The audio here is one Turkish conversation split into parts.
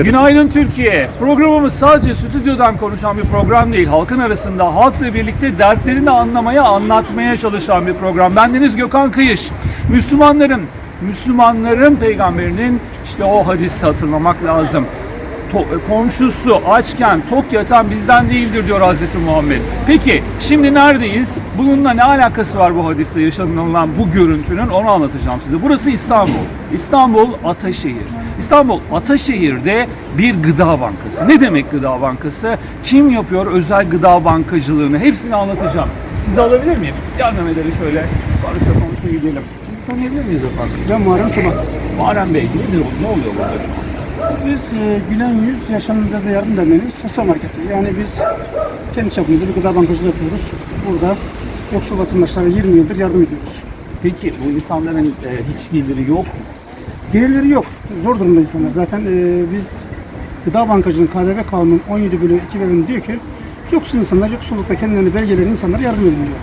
başarılı. Günaydın Türkiye. Programımız sadece stüdyodan konuşan bir program değil. Halkın arasında halkla birlikte dertlerini anlamaya, anlatmaya çalışan bir program. Bendeniz Gökhan Kıyış. Müslümanların, Müslümanların peygamberinin işte o hadisi hatırlamak lazım. Komşusu açken tok yatan bizden değildir diyor Hazreti Muhammed. Peki şimdi neredeyiz? Bununla ne alakası var bu hadiste yaşanılan bu görüntünün onu anlatacağım size. Burası İstanbul. İstanbul Ataşehir. İstanbul Ataşehir'de bir gıda bankası. Ne demek gıda bankası? Kim yapıyor özel gıda bankacılığını? Hepsini anlatacağım. Sizi alabilir miyim? Mehmet Ali şöyle konuşa konuşa gidelim. Sizi tanıyabilir miyiz efendim? Ben Muharrem Çoban. Muharrem Bey nedir o? Ne oluyor burada şu an? Biz e, Gülen Yüz Yaşamımıza da Yardım Derneği sosyal marketi. Yani biz kendi çapımızda bir gıda bankacılığı yapıyoruz. Burada yoksul vatandaşlara 20 yıldır yardım ediyoruz. Peki bu insanların e, hiç geliri yok mu? Gelirleri yok. Zor durumda insanlar. Zaten e, biz Gıda Bankacılığı'nın KDV kanunun 17 bölü 2 bölümü diyor ki yoksul insanlar yoksullukta kendilerini belgeleyen insanlara yardım edin diyor.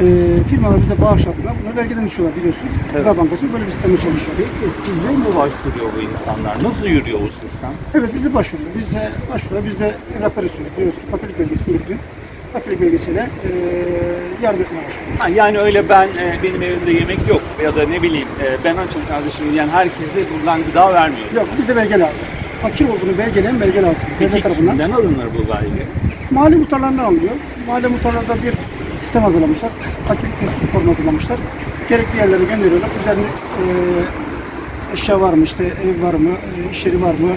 E, firmalar bize bağış yaptılar. Bunları vergiden düşüyorlar biliyorsunuz. Gıda Bankacılığı böyle bir sistemle çalışıyor. Peki size mi başvuruyor bu insanlar? Nasıl yürüyor bu sistem? Evet bizi başvuruyor. Biz de başvuruyor. Biz de evrakları istiyoruz. Diyoruz ki fakirlik belgesini getirin. Fakirlik belgesiyle e, yardım etmeye başlıyoruz. Ha, yani öyle ben e, benim evimde yemek yok ya da ne bileyim e, ben açım kardeşim yani herkese buradan gıda vermiyoruz. Yok bize belge lazım. Fakir olduğunu belgeleyen belge lazım. Devlet Peki kimden alınır bu belge? Mali muhtarlarından alınıyor. Mali muhtarlarda bir sistem hazırlamışlar. Fakirlik tespit formu hazırlamışlar. Gerekli yerlere gönderiyorlar. Üzerine e, eşya var mı, işte ev var mı, e, iş yeri var mı,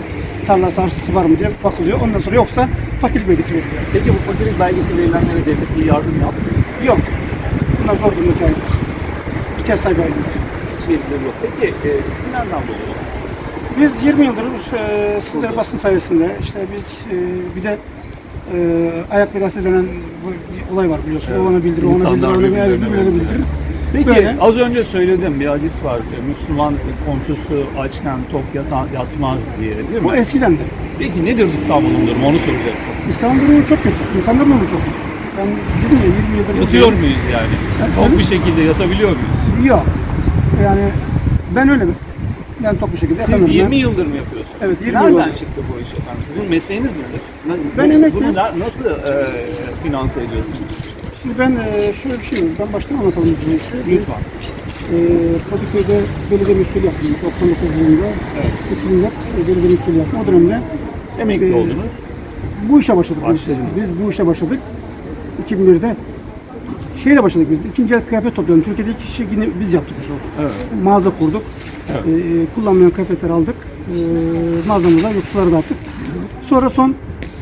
tarlası, arsası var mı diye bakılıyor. Ondan sonra yoksa fakirlik belgesi veriliyor. Peki bu fakirlik belgesi verilenlere devlet bir yardım yap. Yok. Bunlar zor durumdaki ayrılık. İhtiyaç sahibi ayrılık. Hiç gelirleri yok. Peki e, sizin nereden buluyor? Biz 20 yıldır e, sizlere basın sayesinde işte biz e, bir de e, ayak vedası denen bir olay var biliyorsunuz. Evet. Ona bildir, ona bildir, İnsanlar ona bildir, birbirlerine birbirlerine bildirir. bildirir. Peki Böyle. az önce söyledim bir hadis var. Müslüman komşusu açken tok yata, yatmaz diye değil Bu mi? eskiden de. Peki nedir İstanbul'un durumu onu soracaktım. İslam durumu çok kötü. İnsanların durumu çok kötü. Ben dedim ya 20 yıldır... Yatıyor muyuz yani? Evet, Tok tabii. bir şekilde yatabiliyor muyuz? Yok. Yani ben öyle mi? Ben top bir şekilde Siz yapamıyorum. 20 Ben- yıldır mı yapıyorsunuz? Evet, 20 Nereden yıl oldu. çıktı bu iş efendim? Sizin mesleğiniz nedir? Ne- Ben emekliyim. Bunu na- nasıl e, finanse ediyorsunuz? Şimdi ben e, şöyle bir şey var. Ben baştan anlatalım bu işi. Biz Lütfen. e, Kadıköy'de belediye müsülü yaptım. 99 yılında. Evet. 2004 e, belediye müsülü yaptım. O dönemde Emekli Ee, oldunuz. bu işe başladık biz. Başladınız. Biz bu işe başladık. 2001'de şeyle başladık biz. İkinci el kıyafet toplayalım. Türkiye'de ilk işi yine biz yaptık biz o. Evet. Mağaza kurduk. Ee, kullanmayan kıyafetleri aldık. Ee, mağazamıza yoksullara dağıttık. Sonra son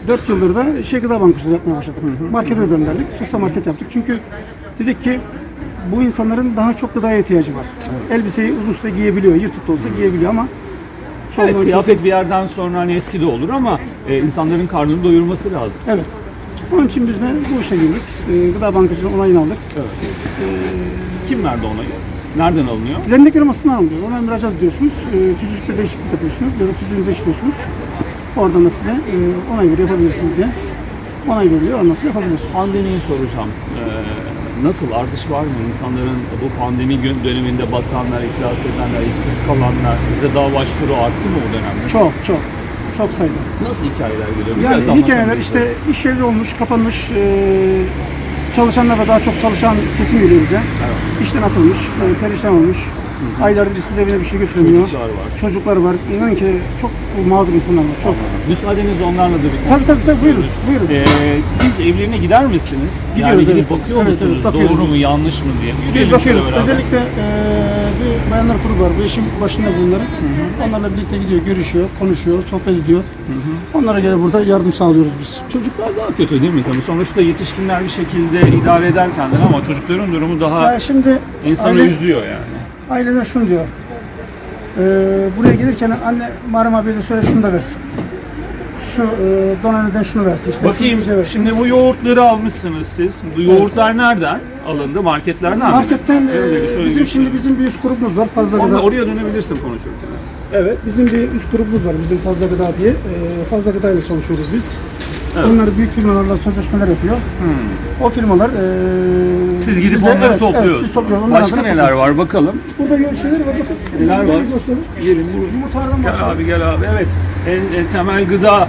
4 yıldır da şey gıda bankacılığı yapmaya başladık. Markete gönderdik. Sosyal market yaptık. Çünkü dedik ki bu insanların daha çok gıdaya ihtiyacı var. Elbiseyi uzun süre giyebiliyor. Yırtık da olsa giyebiliyor ama Evet, kıyafet bir yerden sonra hani eski de olur ama e, insanların karnını doyurması lazım. Evet. Onun için biz de bu işe girdik. Ee, gıda bankacılığı onayını aldık. Evet. Kim verdi onayı? Nereden alınıyor? Dernek firmasından alıyoruz. Ona müracaat ediyorsunuz. E, tüzükte değişiklik yapıyorsunuz. Ya da tüzüğünüze işliyorsunuz. Oradan da size e, onay veriyor yapabilirsiniz diye. Onay veriliyor. Ondan sonra yapabiliyorsunuz. Pandemiyi soracağım. Ee, nasıl artış var mı? İnsanların bu pandemi gün- döneminde batanlar, iflas edenler, işsiz kalanlar size daha başvuru arttı mı bu dönemde? Çok çok. Çok sayıda. Nasıl hikayeler geliyor? Biraz Yani hikayeler işte iş yeri olmuş, kapanmış, e, çalışanlara daha çok çalışan kesim geliyor bize. Evet. İşten atılmış, e, perişan olmuş. Aylardır siz evine bir şey götüremiyor. Çocuklar var. Çocuklar var. İnanın ki çok mağdur insanlar var. Çok. Müsaadenizle onlarla da bir Tabii tabii tabii buyurun. Buyurun. Ee, siz evlerine gider misiniz? Gidiyoruz, yani evet. bakıyor Evet, musunuz? evet, bakıyoruz Doğru mu biz. yanlış mı diye. Biz Yürüyelim bakıyoruz. şöyle beraber. Özellikle eee bir bayanlar grubu var. Bu işin başında bunların. Onlarla birlikte gidiyor, görüşüyor, konuşuyor, sohbet ediyor. Onlara göre burada yardım sağlıyoruz biz. Çocuklar daha kötü değil mi? Tabii sonuçta yetişkinler bir şekilde idare eder kendini ama çocukların durumu daha Ya şimdi insanı aile, üzüyor yani. aileler şunu diyor. Eee, buraya gelirken anne Muharrem abiye de söyle şunu da versin. Şu donaneden şunu versin. İşte Bakayım şunu versin. şimdi bu yoğurtları almışsınız siz. Bu yoğurtlar nereden alındı? Marketlerden mi? Marketten Evet, eee, şöyle bizim göstereyim. şimdi bizim bir üst grubumuz var. Fazla Onunla gıda. oraya dönebilirsin konuşurken. Evet, bizim bir üst grubumuz var. Bizim Fazla Gıda diye. Eee, fazla Gıda ile çalışıyoruz biz. Evet. Onlar büyük firmalarla sözleşmeler yapıyor. O firmalar eee Siz gidip bize- onları evet, topluyorsunuz. Evet, biz topluyoruz. Başka neler topluyoruz. var bakalım. Burada şeyler var. Bakın. Neler var? Gelin bu. Yumurtalardan Gel abi gel abi. Evet. En, en temel gıda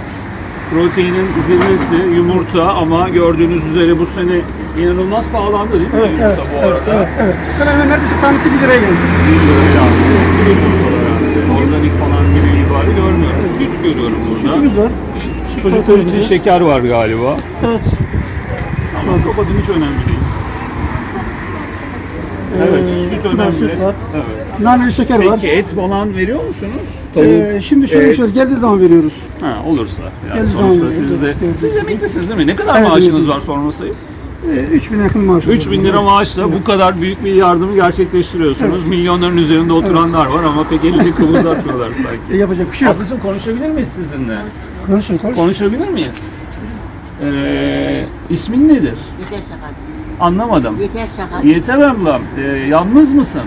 proteinin zirvesi yumurta ama gördüğünüz üzere bu sene inanılmaz pahalandı değil mi Evet, yumurta evet, bu arada? evet, evet. Hemen hemen neredeyse tanesi 1 liraya geldi. 1 liraya herhalde. Organik falan gibi ibari görmüyorum. Süt görüyorum burada. Sütümüz var. Çocuklar için şeker var galiba. Evet. Ama kapatın hiç önemli değil. Evet, Ee, süt bunlar önemli. süt var. Evet. Naneli şeker var. Peki et falan veriyor musunuz? Tavuk, Ee, şimdi şöyle et. şöyle geldiği zaman veriyoruz. Ha, olursa. Yani Geldiği sonuçta zaman siz de, veriyoruz. Evet, siz emeklisiniz değil mi? Ne kadar Evet, maaşınız var sorması? Ee, 3000 yakın maaş. 3000 lira maaşla bu kadar büyük bir yardımı gerçekleştiriyorsunuz. Milyonların üzerinde oturanlar var ama pek elini kıvırdatmıyorlar sanki. E, yapacak bir şey yok. Ablacığım konuşabilir miyiz sizinle? Konuşun konuş. Konuşabilir miyiz? Ee, ismin nedir? Yeter şakacı. Anlamadım. Yeter şakacı. Yeter ablam, ee, yalnız mısın?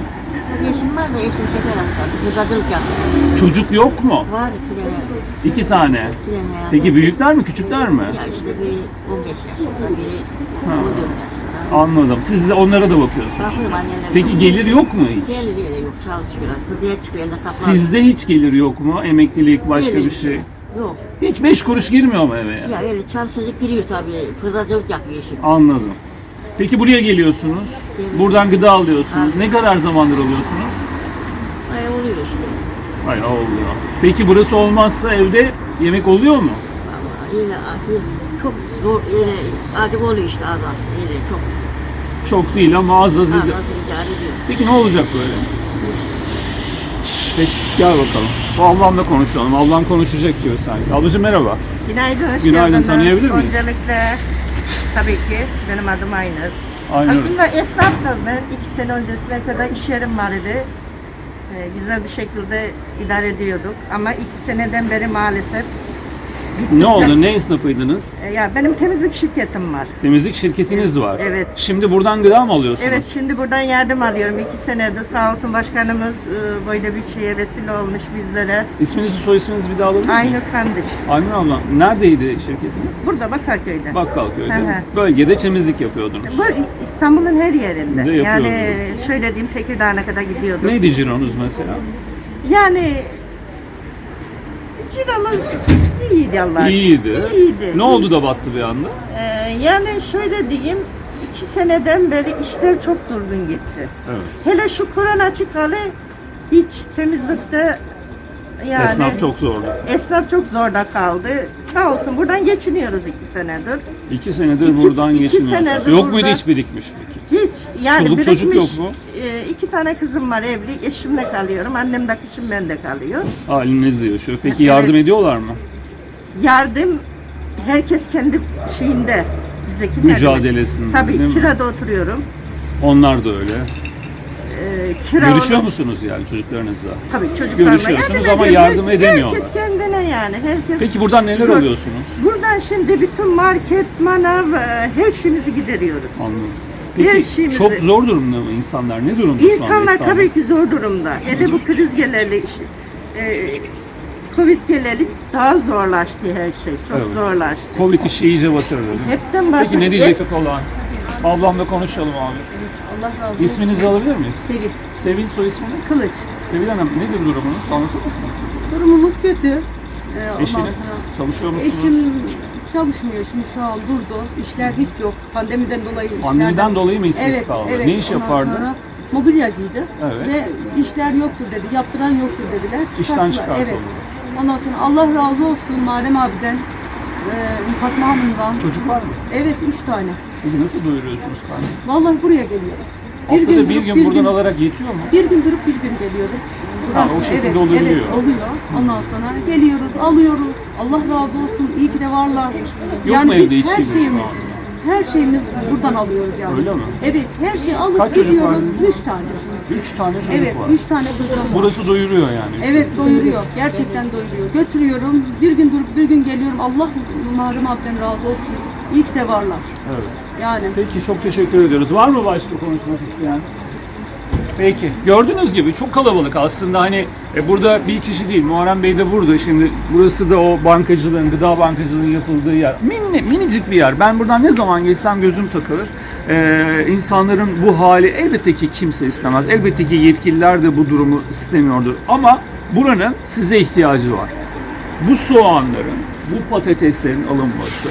Eşim var da eşim şeker hastası. Kızadılık yapıyor. Çocuk yok mu? Var iki tane. İki tane. iki tane yani. Peki büyükler mi, küçükler mi? Ya işte biri 15 yaşında, biri 14 yaşında. Anladım. Siz de onlara da bakıyorsunuz. Bakıyorum anneler. Peki gelir yok mu hiç? Gelir yere yok çalışıyorlar. Kızıya çıkıyor elde taplar. Sizde hiç gelir yok mu? Emeklilik, başka Öyle bir şey. Yok. Hiç beş kuruş girmiyor mu eve? Ya öyle çalışacak giriyor tabii. Fırzacılık yapıyor eşim. Anladım. Peki buraya geliyorsunuz. Geliyorum. Buradan gıda alıyorsunuz. Evet. Ne kadar zamandır alıyorsunuz? Ay oluyor işte. Hayır oluyor. Peki burası olmazsa evde yemek oluyor mu? Vallahi yine bir- çok zor yine acık oluyor işte az az. Yine çok Çok değil ama az az. az az idare ediyor. Peki ne olacak böyle? Peki gel bakalım. Bu ablamla konuşalım. Ablam konuşacak gibi sanki. Ablacığım merhaba. Günaydın, hoş Günaydın, geldiniz. tanıyabilir miyiz? Öncelikle tabii ki benim adım Aynur. Aynur. Aslında esnaftım ben. iki sene öncesine kadar iş yerim vardı. Ee, güzel bir şekilde idare ediyorduk. Ama iki seneden beri maalesef Ne gittikçe- oldu? Ne esnafıydınız? Ee, ya benim temizlik şirketim var. Temizlik şirketiniz var. Evet. Şimdi buradan gıda mı alıyorsunuz? Evet şimdi buradan yardım alıyorum. iki senedir sağ olsun başkanımız e, böyle bir şeye vesile olmuş bizlere. İsminizi, soy isminizi bir daha alabilir miyim? Aynur Kandiş. Aynur abla. Neredeydi şirketiniz? Burada Bakarköy'de. Bakkalköy'de. Hı hı. Bölgede temizlik yapıyordunuz. Bu İstanbul'un her yerinde. Ne Yani yapıyordunuz? şöyle diyeyim Tekirdağ'a kadar gidiyorduk. Neydi cironuz mesela? Yani ciromuz iyiydi Allah aşkına. İyiydi. İyiydi. Ne oldu da battı bir anda? Ee, yani şöyle diyeyim, iki seneden beri işler çok durgun gitti. Evet. Hele şu korona çıkalı hiç temizlikte yani Esnaf çok zordu. esnaf çok zorda kaldı. Sağ olsun buradan geçiniyoruz iki senedir. İki senedir İki- buradan iki senedir Yok muydu burada- hiç birikmiş peki? Hiç yani Çoluk birikmiş. çocuk yok mu? e, iki tane kızım var evli. Eşimle kalıyorum. Annem de kışın ben de kalıyor. Halinizde yaşıyor. Peki Evet. yardım ediyorlar mı? Yardım herkes kendi şeyinde bize kim Mücadelesinde, Tabii kirada oturuyorum. Onlar da öyle. Ee, kira Görüşüyor musunuz yani çocuklarınızla? Tabii çocuklarla Görüşüyorsunuz yardım ama ediyorum. yardım Her- edemiyorlar. Herkes kendine yani. Herkes Peki buradan neler Zor. alıyorsunuz? Buradan şimdi bütün market, manav, e, her şeyimizi gideriyoruz. Anladım. Her Peki şeyimizi- çok zor durumda mı insanlar? Ne durumda şu anda İnsanlar tabii ki zor durumda. Hele bu kriz geleli, e, Covid geleli daha zorlaştı her şey. Çok Evet. zorlaştı. Covid işi iyice batırdı. Hepten bakın. Peki ne diyecek olan? Ablamla konuşalım abi. Allah razı olsun. İsminizi alabilir miyiz? Sevil. Sevil soy isminiz? Kılıç. Sevil Hanım nedir durumunuz? Anlatır mısınız? Durumumuz kötü. Ee, ondan Eşiniz sonra çalışıyor musunuz? eşim çalışmıyor şimdi şu an durdu. İşler hiç yok. Pandemiden dolayı işlerden... Pandemiden dolayı mı işsiz evet, kaldı? Evet, Ne iş ondan yapardı? Sonra mobilyacıydı. Evet. Ve işler yoktur dedi. Yaptıran yoktur dediler. İşten Çıkarttılar. çıkartıldı. Evet. Ondan sonra Allah razı olsun Muharrem abiden, e, Fatma Hanım'dan. Çocuk var mı? Evet, üç tane. Peki nasıl doyuruyorsunuz karnını? Vallahi buraya geliyoruz. Haftada bir durup gün buradan alarak yetiyor mu? Bir gün durup bir gün geliyoruz. Ha, o şekilde evet, oluyor. Evet oluyor. Ondan sonra geliyoruz, alıyoruz. Allah razı olsun. İyi ki de varlar. Yok mu biz evde hiç her şeyimiz, her şeyimiz buradan alıyoruz yani. Öyle mi? Evet, her şeyi alıp Kaç çocuk gidiyoruz. var? Üç tane. Üç tane çocuk Evet, var. üç tane çocuğum var. Burası doyuruyor yani. Evet doyuruyor. Gerçekten doyuruyor. Götürüyorum. Bir gün durup bir gün geliyorum. Allah Muharrem abiden razı olsun. Ki de varlar. Evet. Yani. Peki çok teşekkür ediyoruz. Var mı başka konuşmak isteyen? Peki. Gördüğünüz gibi çok kalabalık aslında hani e, burada bir kişi değil Muharrem Bey de burada. Şimdi burası da o bankacılığın, gıda bankacılığının yapıldığı yer. Mini, minicik bir yer. Ben buradan ne zaman geçsem gözüm takılır. Ee, insanların bu hali elbette ki kimse istemez. Elbette ki yetkililer de bu durumu istemiyordur. Ama buranın size ihtiyacı var. Bu soğanların, bu patateslerin alınması,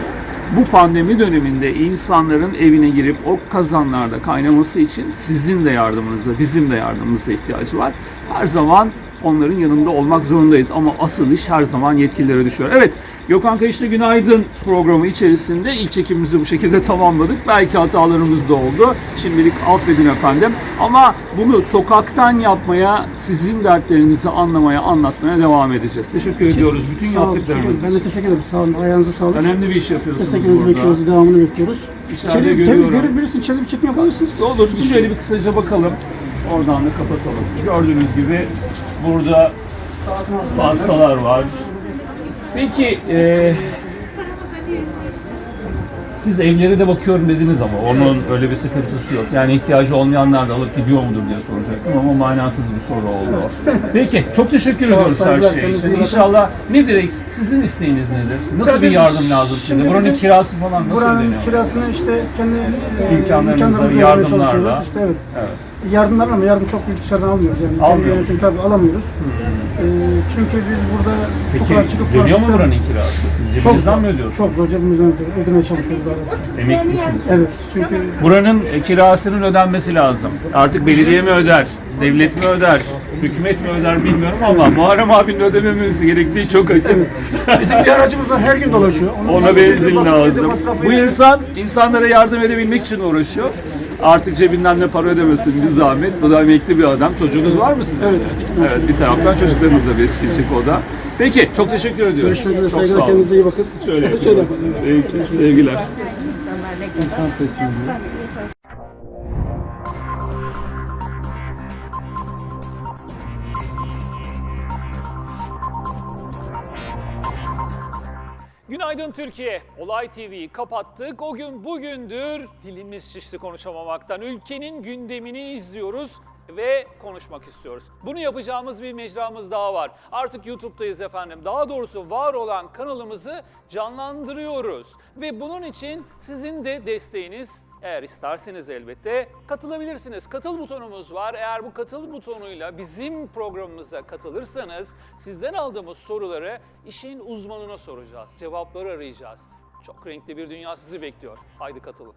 bu pandemi döneminde insanların evine girip o kazanlarda kaynaması için sizin de yardımınıza, bizim de yardımımıza ihtiyacı var. Her zaman onların yanında olmak zorundayız ama asıl iş her zaman yetkililere düşüyor. Evet, Gökhan Kayış'ta Günaydın programı içerisinde ilk çekimimizi bu şekilde tamamladık. Belki hatalarımız da oldu. Şimdilik affedin efendim. Ama bunu sokaktan yapmaya, sizin dertlerinizi anlamaya, anlatmaya devam edeceğiz. Teşekkür ediyoruz bütün Sağ yaptıklarınız teşekkür. Ben de teşekkür ederim. Sağ olun. Ayağınıza sağlık. Önemli bir iş yapıyorsunuz Desteklerinizi burada. bekliyoruz. Devamını bekliyoruz. İçeride İçeri, görüyorum. tabii görebilirsiniz. İçeride bir çekim yapabilirsiniz. Olur, bir şöyle bir kısaca bakalım. Oradan da kapatalım. Gördüğünüz gibi burada pastalar var. Peki, e, siz evlere de bakıyorum dediniz ama onun öyle bir sıkıntısı yok. Yani ihtiyacı olmayanlar da alıp gidiyor mudur diye soracaktım ama manasız bir soru oldu. Peki, çok teşekkür ediyoruz her şey için. İnşallah nedir sizin isteğiniz nedir? Nasıl Ya bir yardım lazım size? şimdi Buranın bizim- kirası falan nasıl Buranın ödeniyor? kirasını işte kendi e, İmkanlarımızla, yardımlarla. İşte evet. Evet. Yardımlarla ama yardım çok büyük dışarıdan almıyoruz yani. Kendi Almıyor yönetim tabii alamıyoruz. E, çünkü biz burada sokağa Peki çıkıp dönüyor mu buranın kirası? Siz Çok cebinizden mi ödüyorsunuz? çok zor cebimizden öde- ödemeye çalışıyoruz doğrusu. Emeklisiniz. Evet çünkü Buranın e, kirasının ödenmesi lazım. Artık belediye mi öder, devlet mi öder, hükümet mi öder bilmiyorum ama Muharrem abinin ödememesi gerektiği çok açık. bizim bir aracımız var her gün dolaşıyor. Onun Ona masrafı, benzin lazım. masrafı Bu yani. insan insanlara yardım edebilmek için uğraşıyor. Artık cebinden ne para ödemesin bir zahmet. Bu da emekli bir adam. Çocuğunuz var mı sizin? Evet, iki tane Evet, bir taraftan çocuklarını da besleyecek o da. Peki, çok teşekkür ediyorum. Görüşmek üzere Çok sağ saygılar olun. kendinize iyi bakın. Şöyle yapalım. Peki, sevgiler. Günaydın Türkiye. Olay TV'yi kapattık. O gün bugündür dilimiz şişti konuşamamaktan. Ülkenin gündemini izliyoruz ve konuşmak istiyoruz. Bunu yapacağımız bir mecramız daha var. Artık YouTube'dayız efendim. Daha doğrusu var olan kanalımızı canlandırıyoruz. Ve bunun için sizin de desteğiniz eğer isterseniz elbette katılabilirsiniz. Katıl butonumuz var. Eğer bu katıl butonuyla bizim programımıza katılırsanız sizden aldığımız soruları işin uzmanına soracağız. Cevapları arayacağız. Çok renkli bir dünya sizi bekliyor. Haydi katılın.